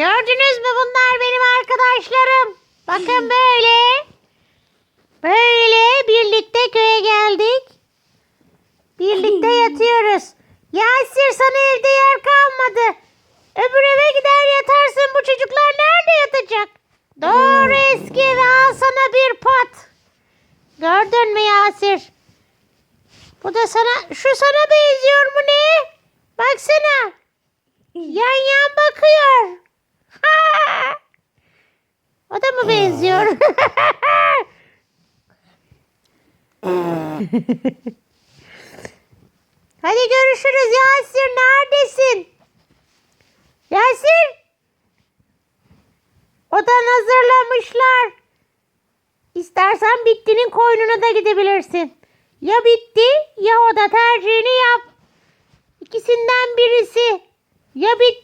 Gördünüz mü bunlar benim arkadaşlarım. Bakın böyle. Böyle birlikte köye geldik. Birlikte yatıyoruz. Yasir sana evde yer kalmadı. Öbür eve gider yatarsın. Bu çocuklar nerede yatacak? Doğru eski eve al sana bir pot. Gördün mü Yasir? Bu da sana, şu sana benziyor mu ne? Baksana. Yan yan bakıyor. Mı benziyor? Hadi görüşürüz Yasir. Neredesin? Yasir. Odan hazırlamışlar. İstersen bittinin koynuna da gidebilirsin. Ya bitti ya oda tercihini yap. İkisinden birisi. Ya bitti